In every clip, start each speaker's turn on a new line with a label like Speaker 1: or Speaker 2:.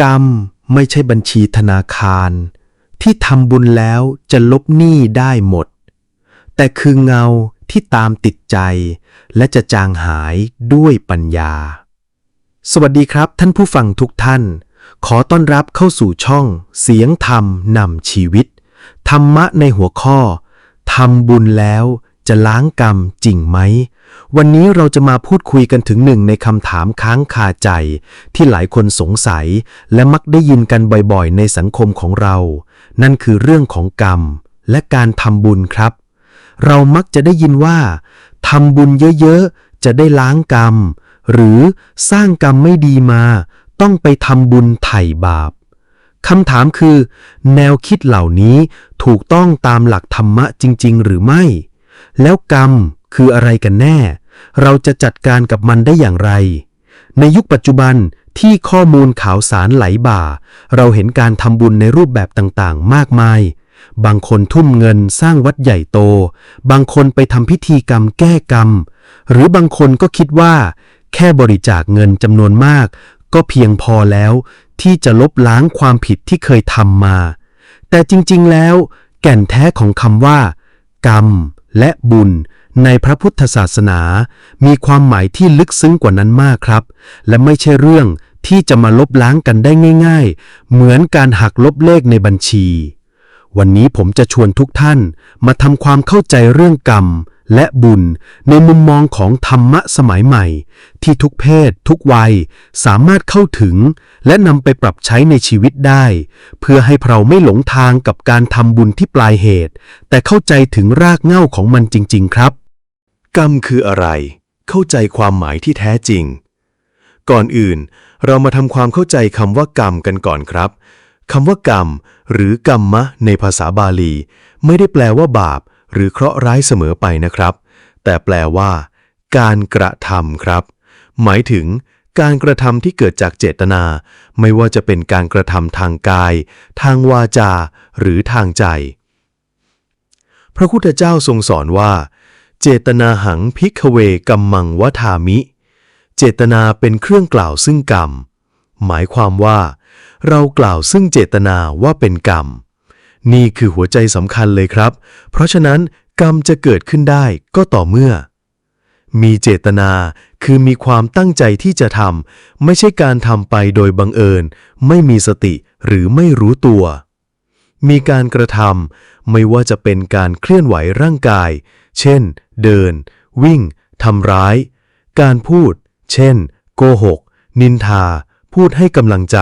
Speaker 1: กรรมไม่ใช่บัญชีธนาคาร ที่ทำบุญแล้วจะลบหนี้ได้หมด แต่คือเงาที่ตามติดใจ และจะจางหายด้วยปัญญา สวัสดีครับท่านผู้ฟังทุกท่าน ขอต้อนรับเข้าสู่ช่อง เสียงธรรมนำชีวิต ธรรมะในหัวข้อทำบุญแล้วจะล้างกรรมจริงไหม วันนี้เราจะมาพูดคุยกันถึงหนึ่งในคำถามค้างคาใจ ที่หลายคนสงสัย และมักได้ยินกันบ่อยๆ ในสังคมของเรา นั่นคือเรื่องของกรรม และการทำบุญครับ เรามักจะได้ยินว่าทำบุญเยอะๆ จะได้ล้างกรรม หรือสร้างกรรมไม่ดีมา ต้องไปทำบุญไถ่บาปคำถามคือ แนวคิดเหล่านี้ถูกต้องตามหลักธรรมะจริง ๆ หรือไม่ แล้วกรรม คืออะไรกันแน่ เราจะจัดการกับมันได้อย่างไร ในยุคปัจจุบันที่ข้อมูลข่าวสารไหลบ่า เราเห็นการทำบุญในรูปแบบต่างๆ มากมาย บางคนทุ่มเงินสร้างวัดใหญ่โต บางคนไปทำพิธีกรรมแก้กรรม หรือบางคนก็คิดว่า แค่บริจาคเงินจำนวนมาก ก็เพียงพอแล้ว ที่จะลบล้างความผิดที่เคยทำมา แต่จริงๆแล้ว แก่นแท้ของคำว่า กรรมและบุญ ในพระพุทธศาสนา มีความหมายที่ลึกซึ้งกว่านั้นมากครับ และไม่ใช่เรื่องที่จะมาลบล้างกันได้ง่าย ๆ เหมือนการหักลบเลขในบัญชี วันนี้ผมจะชวนทุกท่านมาทำความเข้าใจเรื่องกรรม และบุญในมุมมองของธรรมะสมัยใหม่ ที่ทุกเพศ ทุกวัย สามารถเข้าถึง และนำไปปรับใช้ในชีวิตได้ เพื่อให้เราไม่หลงทางกับการทำบุญที่ปลายเหตุ แต่เข้าใจถึงรากเหง้าของมันจริง ๆ ครับ
Speaker 2: กรรมคืออะไร เข้าใจความหมายที่แท้จริง ก่อนอื่น เรามาทำความเข้าใจคำว่ากรรมกันก่อนครับคำว่ากรรม หรือกรรมะ ในภาษาบาลี ไม่ได้แปลว่าบาป หรือเคราะห์ร้ายเสมอไปนะครับ แต่แปลว่า การกระทำครับ หมายถึง การกระทำที่เกิดจากเจตนา ไม่ว่าจะเป็นการกระทำทางกาย ทางวาจา หรือทางใจ พระพุทธเจ้าทรงสอนว่า เจตนาหังพิกเวกัมมังวทามิ เจตนาเป็นเครื่องกล่าวซึ่งกรรม หมายความว่า เรากล่าวซึ่งเจตนาว่าเป็นกรรม นี่คือหัวใจสำคัญเลยครับ เพราะฉะนั้นกรรมจะเกิดขึ้นได้ก็ต่อเมื่อ มีเจตนาคือมีความตั้งใจที่จะทำไม่ใช่การทำไปโดยบังเอิญ ไม่มีสติหรือไม่รู้ตัว มีการกระทำไม่ว่าจะเป็นการเคลื่อนไหวร่างกาย เช่น เดิน วิ่ง ทำร้าย การพูด เช่น โกหก นินทา พูดให้กำลังใจ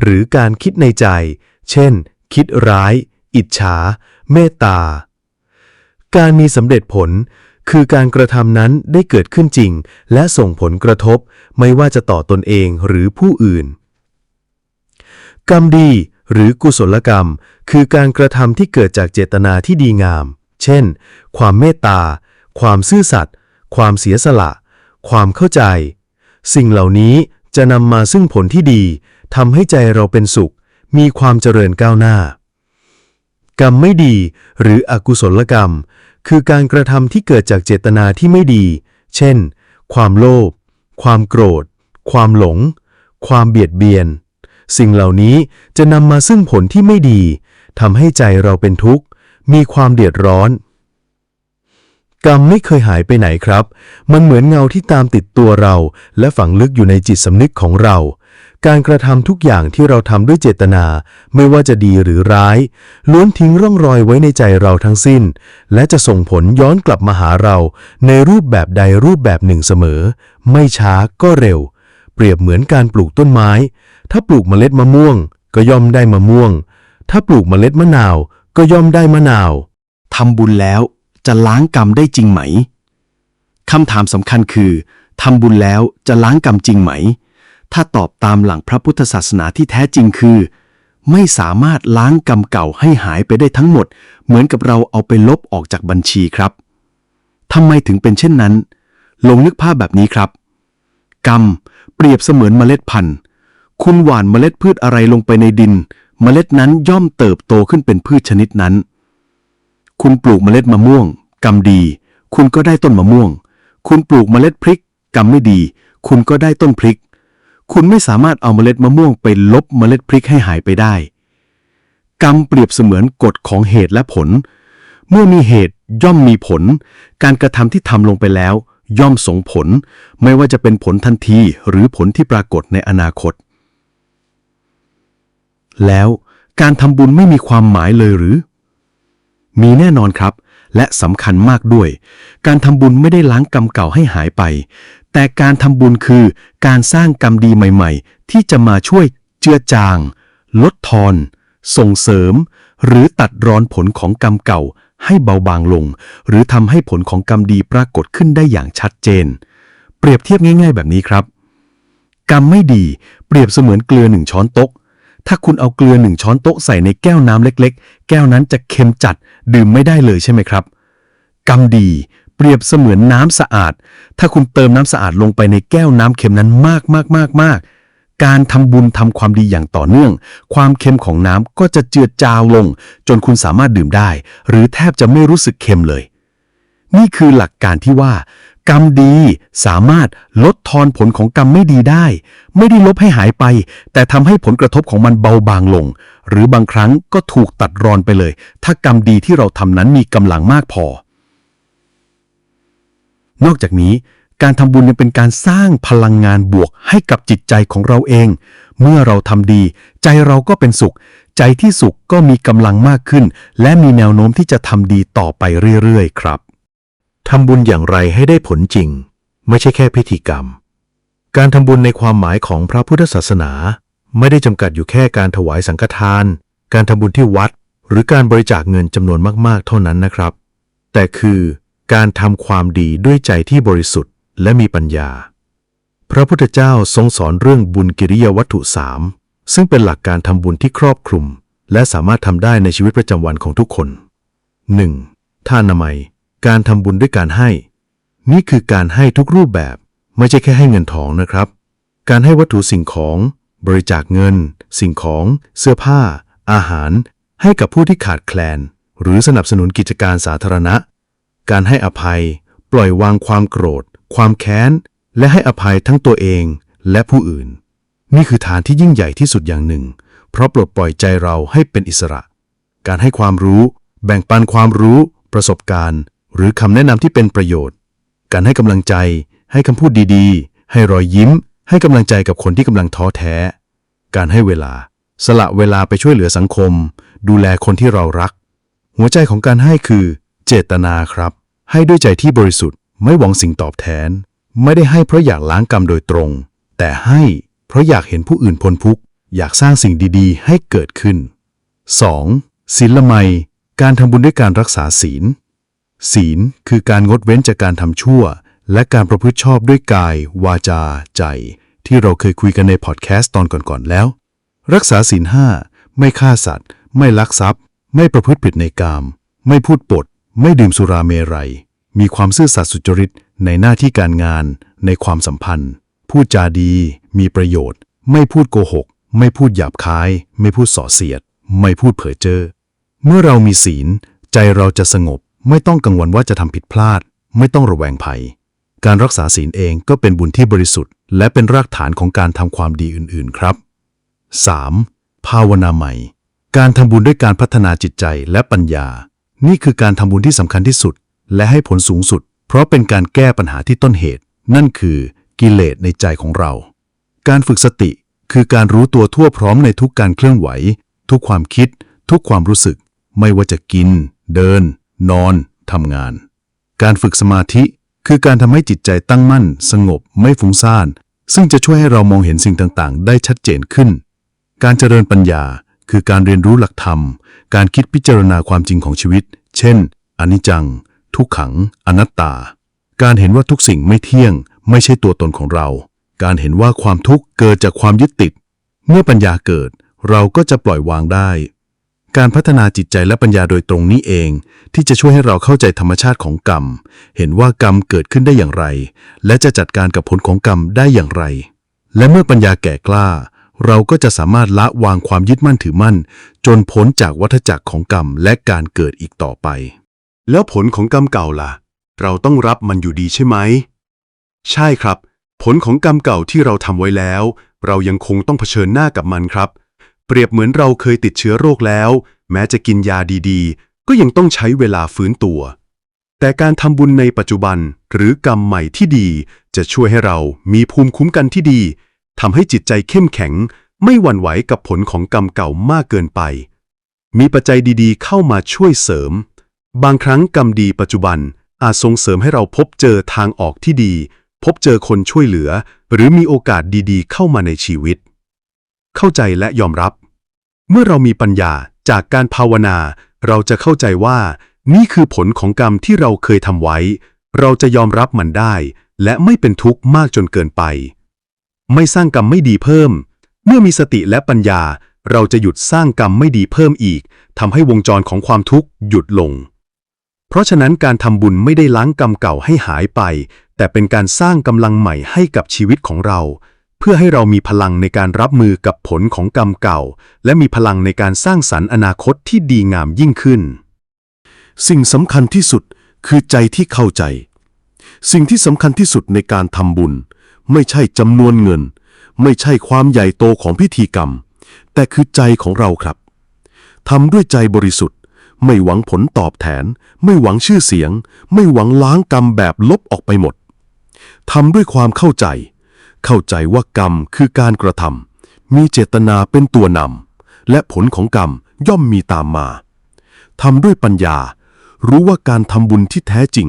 Speaker 2: หรือการคิดในใจ เช่น คิดร้าย อิจฉา เมตตา การมีสำเร็จผลคือการกระทำนั้นได้เกิดขึ้นจริง และส่งผลกระทบไม่ว่าจะต่อตนเองหรือผู้อื่น กรรมดีหรือกุศลกรรม คือการกระทำที่เกิดจากเจตนาที่ดีงาม เช่น ความเมตตา ความซื่อสัตย์ความเสียสละ ความเข้าใจ สิ่งเหล่านี้จะนำมาซึ่งผลที่ดีทำให้ใจเราเป็นสุข มีความเจริญก้าวหน้า กรรมไม่ดีหรืออกุศลกรรม คือการกระทำที่เกิดจากเจตนาที่ไม่ดี เช่น ความโลภความโกรธ ความหลง ความเบียดเบียน สิ่งเหล่านี้จะนำมาซึ่งผลที่ไม่ดีทำให้ใจเราเป็นทุกข์ มีความเดือดร้อน กรรมไม่เคยหายไปไหนครับ มันเหมือนเงาที่ตามติดตัวเรา และฝังลึกอยู่ในจิตสำนึกของเรา การกระทำทุกอย่างที่เราทำด้วยเจตนา ไม่ว่าจะดีหรือร้าย ล้วนทิ้งร่องรอยไว้ในใจเราทั้งสิ้น และจะส่งผลย้อนกลับมาหาเรา ในรูปแบบใดรูปแบบหนึ่งเสมอ ไม่ช้าก็เร็ว เปรียบเหมือนการปลูกต้นไม้ ถ้าปลูกเมล็ดมะม่วง ก็ย่อมได้มะม่วง ถ้าปลูกเมล็ดมะนาว ก็ย่อมได้มะนาว
Speaker 1: ทำบุญแล้ว จะล้างกรรมได้จริงไหมคำถามสำคัญคือทำบุญแล้วจะล้างกรรมจริงไหม ถ้าตอบตามหลังพระพุทธศาสนาที่แท้จริงคือ ไม่สามารถล้างกรรมเก่าให้หายไปได้ทั้งหมด เหมือนกับเราเอาไปลบออกจากบัญชีครับทำไมถึงเป็นเช่นนั้น ลงนึกภาพแบบนี้ครับ กรรม เปรียบเสมือนเมล็ดพันธุ์ คุณหว่านเมล็ดพืชอะไรลงไปในดิน เมล็ดนั้นย่อมเติบโตขึ้นเป็นพืชชนิดนั้น คุณปลูกเมล็ดมะม่วง กรรมดี คุณก็ได้ต้นมะม่วง คุณปลูกเมล็ดพริก กรรมไม่ดี คุณก็ได้ต้นพริก
Speaker 3: คุณไม่สามารถเอาเมล็ดมะม่วงไปลบเมล็ดพริกให้หายไปได้ กรรมเปรียบเสมือนกฎของเหตุและผล เมื่อมีเหตุย่อมมีผล การกระทำที่ทำลงไปแล้ว ย่อมส่งผล ไม่ว่าจะเป็นผลทันทีหรือผลที่ปรากฏในอนาคต แล้วการทำบุญไม่มีความหมายเลยหรือ มีแน่นอนครับ และสำคัญมากด้วย การทำบุญไม่ได้ล้างกรรมเก่าให้หายไป แต่การทำบุญคือการสร้างกรรมดีใหม่ๆ ที่จะมาช่วยเจือจาง ลดทอน ส่งเสริม หรือตัดรอนผลของกรรมเก่าให้เบาบางลง หรือทำให้ผลของกรรมดีปรากฏขึ้นได้อย่างชัดเจน เปรียบเทียบง่าย ๆ แบบนี้ครับ กรรมไม่ดี เปรียบเสมือนเกลือหนึ่งช้อนโต๊ะถ้าคุณเอาเกลือหนึ่งช้อนโต๊ะใส่ในแก้วน้ำเล็ก ๆ แก้วนั้นจะเค็มจัด ดื่มไม่ได้เลยใช่ไหมครับ กรรมดีเปรียบเสมือนน้ำสะอาด ถ้าคุณเติมน้ำสะอาดลงไปในแก้วน้ำเค็มนั้นมากมากมากมากการทำบุญทำความดีอย่างต่อเนื่อง ความเค็มของน้ำก็จะเจือจางลง จนคุณสามารถดื่มได้ หรือแทบจะไม่รู้สึกเค็มเลย นี่คือหลักการที่ว่า กรรมดีสามารถลดทอนผลของกรรมไม่ดีได้ ไม่ได้ลบให้หายไป แต่ทำให้ผลกระทบของมันเบาบางลง หรือบางครั้งก็ถูกตัดรอนไปเลย ถ้ากรรมดีที่เราทำนั้นมีกำลังมากพอ นอกจากนี้ การทำบุญยังเป็นการสร้างพลังงานบวกให้กับจิตใจของเราเอง เมื่อเราทำดี ใจเราก็เป็นสุข ใจที่สุขก็มีกำลังมากขึ้น และมีแนวโน้มที่จะทำดีต่อไปเรื่อยๆ ครับ
Speaker 2: ทำบุญอย่างไรให้ได้ผลจริง ไม่ใช่แค่พิธีกรรม การทำบุญในความหมายของพระพุทธศาสนา ไม่ได้จำกัดอยู่แค่การถวายสังฆทาน การทำบุญที่วัด หรือการบริจาคเงินจำนวนมากๆ เท่านั้นนะครับ แต่คือการทำความดีด้วยใจที่บริสุทธิ์และมีปัญญา พระพุทธเจ้าทรงสอนเรื่องบุญกิริยาวัตถุสามซึ่งเป็นหลักการทำบุญที่ครอบคลุม และสามารถทำได้ในชีวิตประจำวันของทุกคน 1. ท่านามัย การทำบุญด้วยการให้ นี่คือการให้ทุกรูปแบบ ไม่ใช่แค่ให้เงินทองนะครับ การให้วัตถุสิ่งของ บริจาคเงิน สิ่งของ เสื้อผ้า อาหาร ให้กับผู้ที่ขาดแคลน หรือสนับสนุนกิจการสาธารณะ การให้อภัย ปล่อยวางความโกรธ ความแค้น และให้อภัยทั้งตัวเองและผู้อื่น นี่คือฐานที่ยิ่งใหญ่ที่สุดอย่างหนึ่ง เพราะปลดปล่อยใจเราให้เป็นอิสระ การให้ความรู้ แบ่งปันความรู้ ประสบการณ์ หรือคำแนะนำที่เป็นประโยชน์ การให้กำลังใจ ให้คำพูดดีๆ ให้รอยยิ้ม ให้กำลังใจกับคนที่กำลังท้อแท้ การให้เวลา สละเวลาไปช่วยเหลือสังคม ดูแลคนที่เรารัก หัวใจของการให้คือ เจตนาครับ ให้ด้วยใจที่บริสุทธิ์ ไม่หวังสิ่งตอบแทน ไม่ได้ให้เพราะอยากล้างกรรมโดยตรง แต่ให้เพราะอยากเห็นผู้อื่นพ้นทุกข์ อยากสร้างสิ่งดีๆ ให้เกิดขึ้น 2. ศีลไมยการทำบุญด้วยการรักษาศีล ศีลคือการงดเว้นจากการทำชั่ว และการประพฤติชอบด้วยกาย วาจา ใจ ที่เราเคยคุยกันในพอดแคสต์ตอนก่อนๆแล้ว รักษาศีลห้าไม่ฆ่าสัตว์ ไม่ลักทรัพย์ ไม่ประพฤติผิดในกาม ไม่พูดปด ไม่ดื่มสุราเมรัย มีความซื่อสัตย์สุจริตในหน้าที่การงาน ในความสัมพันธ์ พูดจาดี มีประโยชน์ ไม่พูดโกหก ไม่พูดหยาบคาย ไม่พูดส่อเสียด ไม่พูดเผยเจอเมื่อเรามีศีล ใจเราจะสงบ ไม่ต้องกังวลว่าจะทำผิดพลาด ไม่ต้องระแวงภัย การรักษาศีลเองก็เป็นบุญที่บริสุทธิ์ และเป็นรากฐานของการทำความดีอื่น ๆ ครับ 3. ภาวนาใหม่ การทำบุญด้วยการพัฒนาจิตใจและปัญญา นี่คือการทำบุญที่สำคัญที่สุด และให้ผลสูงสุด เพราะเป็นการแก้ปัญหาที่ต้นเหตุ นั่นคือกิเลสในใจของเรา การฝึกสติคือการรู้ตัวทั่วพร้อมในทุกการเคลื่อนไหว ทุกความคิด ทุกความรู้สึก ไม่ว่าจะกิน เดิน นอนทำงาน การฝึกสมาธิ คือการทำให้จิตใจตั้งมั่น สงบไม่ฟุ้งซ่าน ซึ่งจะช่วยให้เรามองเห็นสิ่งต่างๆ ได้ชัดเจนขึ้น การเจริญปัญญาคือการเรียนรู้หลักธรรม การคิดพิจารณาความจริงของชีวิต เช่น อนิจจัง ทุกขัง อนัตตา การเห็นว่าทุกสิ่งไม่เที่ยง ไม่ใช่ตัวตนของเรา การเห็นว่าความทุกข์เกิดจากความยึดติด เมื่อปัญญาเกิด เราก็จะปล่อยวางได้ การพัฒนาจิตใจและปัญญาโดยตรงนี้เอง ที่จะช่วยให้เราเข้าใจธรรมชาติของกรรม เห็นว่ากรรมเกิดขึ้นได้อย่างไร และจะจัดการกับผลของกรรมได้อย่างไร และเมื่อปัญญาแก่กล้า เราก็จะสามารถละวางความยึดมั่นถือมั่น จนพ้นจากวัฏจักรของกรรมและการเกิดอีกต่อไป แล้วผลของกรรมเก่าล่ะ เราต้องรับมันอยู่ดีใช่ไหม ใช่ครับ ผลของกรรมเก่าที่เราทำไว้แล้ว เรายังคงต้องเผชิญหน้ากับมันครับ เปรียบเหมือนเราเคยติดเชื้อโรคแล้ว แม้จะกินยาดีๆ ก็ยังต้องใช้เวลาฟื้นตัว แต่การทำบุญในปัจจุบันหรือกรรมใหม่ที่ดี จะช่วยให้เรามีภูมิคุ้มกันที่ดีทำให้จิตใจเข้มแข็ง ไม่หวั่นไหวกับผลของกรรมเก่ามากเกินไป มีปัจจัยดีๆ เข้ามาช่วยเสริม บางครั้งกรรมดีปัจจุบันอาจส่งเสริมให้เราพบเจอทางออกที่ดี พบเจอคนช่วยเหลือ หรือมีโอกาสดีๆ เข้ามาในชีวิต เข้าใจและยอมรับ เมื่อเรามีปัญญาจากการภาวนา เราจะเข้าใจว่า นี่คือผลของกรรมที่เราเคยทำไว้ เราจะยอมรับมันได้ และไม่เป็นทุกข์มากจนเกินไป ไม่สร้างกรรมไม่ดีเพิ่ม เมื่อมีสติและปัญญา เราจะหยุดสร้างกรรมไม่ดีเพิ่มอีกทำให้วงจรของความทุกข์หยุดลง เพราะฉะนั้นการทำบุญไม่ได้ล้างกรรมเก่าให้หายไป แต่เป็นการสร้างกำลังใหม่ให้กับชีวิตของเรา เพื่อให้เรามีพลังในการรับมือกับผลของกรรมเก่า และมีพลังในการสร้างสรรค์อนาคตที่ดีงามยิ่งขึ้น
Speaker 3: สิ่งสำคัญที่สุดคือใจที่เข้าใจ สิ่งที่สำคัญที่สุดในการทำบุญ ไม่ใช่จำนวนเงิน ไม่ใช่ความใหญ่โตของพิธีกรรม แต่คือใจของเราครับทำด้วยใจบริสุทธิ์ ไม่หวังผลตอบแทน ไม่หวังชื่อเสียง ไม่หวังล้างกรรมแบบลบออกไปหมดทำด้วยความเข้าใจ เข้าใจว่ากรรมคือการกระทำมีเจตนาเป็นตัวนำและผลของกรรมย่อมมีตามมาทำด้วยปัญญา รู้ว่าการทำบุญที่แท้จริง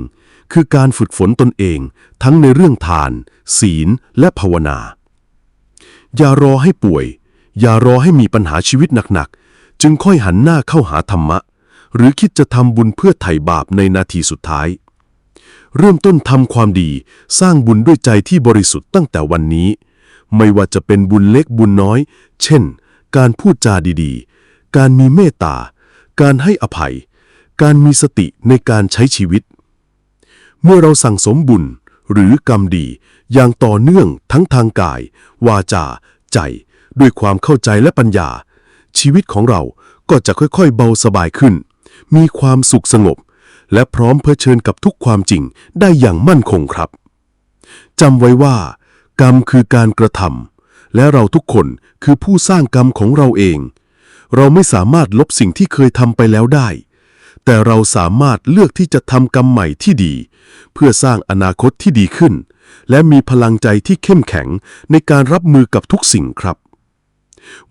Speaker 3: คือการฝึกฝนตนเอง ทั้งในเรื่องทาน ศีล และภาวนา อย่ารอให้ป่วย อย่ารอให้มีปัญหาชีวิตหนักๆ จึงค่อยหันหน้าเข้าหาธรรมะ หรือคิดจะทำบุญเพื่อไถ่บาปในนาทีสุดท้าย เริ่มต้นทำความดี สร้างบุญด้วยใจที่บริสุทธิ์ตั้งแต่วันนี้ ไม่ว่าจะเป็นบุญเล็กบุญน้อย เช่น การพูดจาดีๆ การมีเมตตา การให้อภัย การมีสติในการใช้ชีวิต เมื่อเราสั่งสมบุญหรือกรรมดี อย่างต่อเนื่องทั้งทางกาย วาจา ใจ ด้วยความเข้าใจและปัญญา ชีวิตของเราก็จะค่อยๆ เบาสบายขึ้น มีความสุขสงบ และพร้อมเผชิญกับทุกความจริงได้อย่างมั่นคงครับจำไว้ว่า กรรมคือการกระทำและเราทุกคนคือผู้สร้างกรรมของเราเอง เราไม่สามารถลบสิ่งที่เคยทำไปแล้วได้ แต่เราสามารถเลือกที่จะทำกรรมใหม่ที่ดี เพื่อสร้างอนาคตที่ดีขึ้น และมีพลังใจที่เข้มแข็งในการรับมือกับทุกสิ่งครับ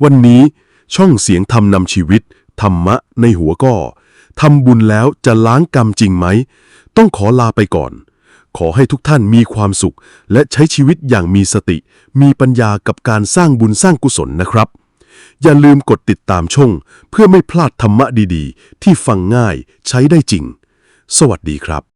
Speaker 3: วันนี้ช่องเสียงธรรมนำชีวิต ธรรมะในหัวก้อ ทำบุญแล้วจะล้างกรรมจริงไหม ต้องขอลาไปก่อน ขอให้ทุกท่านมีความสุข และใช้ชีวิตอย่างมีสติ มีปัญญากับการสร้างบุญสร้างกุศลนะครับ อย่าลืมกดติดตามช่อง เพื่อไม่พลาดธรรมะดีๆ ที่ฟังง่ายใช้ได้จริง สวัสดีครับ